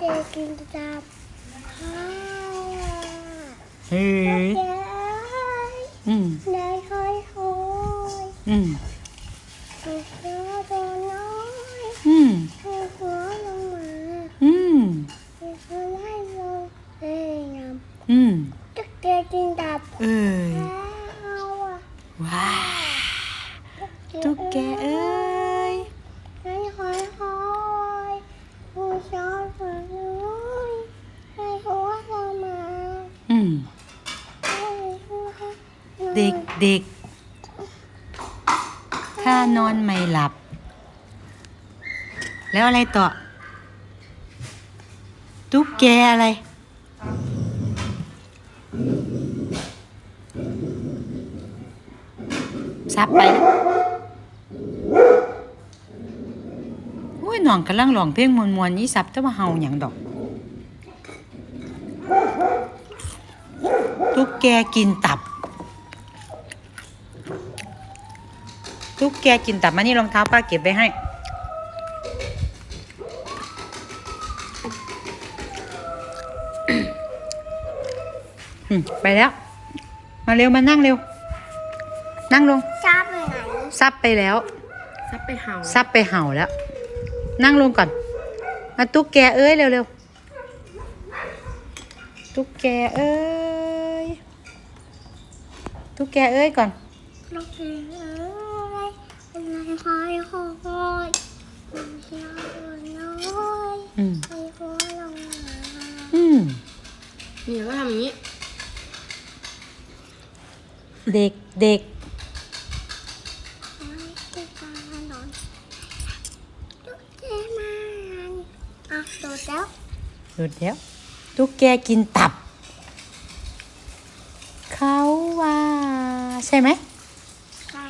กินจับข้าวเฮ้ยเย้อืมได้ค่อยคอยอืมมีเสือตัวน้อยอืมให้หัวลงมาอืมมีเสือไล่ลงเอ้ยยอืมำตุ๊กแกกินจับเอ้ย ข้าวอะ ว้าตุ๊กแกเอ้ย ได้ค่อยคอยผู้ชอบหัวน้อยให้หัวลงมา อืม ให้หัวลงมา เด็กเด็กถ้านอนไม่หลับ แล้วอะไรต่อ ตุ๊กแกอะไร ซับไปนะ อุ้ยน้องกำลังร้องเพลงมวนๆนี้ซับแต่ว่าเฮาหยังดอก ตุ๊กแกกินตับ ตุ๊กแกกินตับมานี่รองเท้าป้าเก็บไว้ให้อืมไปแล้ว มาเร็วมานั่งเร็ว นั่งลงชอบไปไหนซับไปแล้ว ซับไปเห่าซับไปเห่าแล้ว นั่งลงก่อน มาตุ๊กแกเอ้ยเร็วๆตุ๊กแกเอ้ยตุ๊กแกเอ้ยก่อนลูกเอ๋ยเป็นไรคอยคอยผู้ชอบหัวน้อยอืมให้หัวลงมาอืมนี่ก็ทำอย่างนี้ เด็กเด็ก โดดแล้วหยุดแล้วตุ๊กแกกินตับ เขาว่า ใช่ไหม ใช่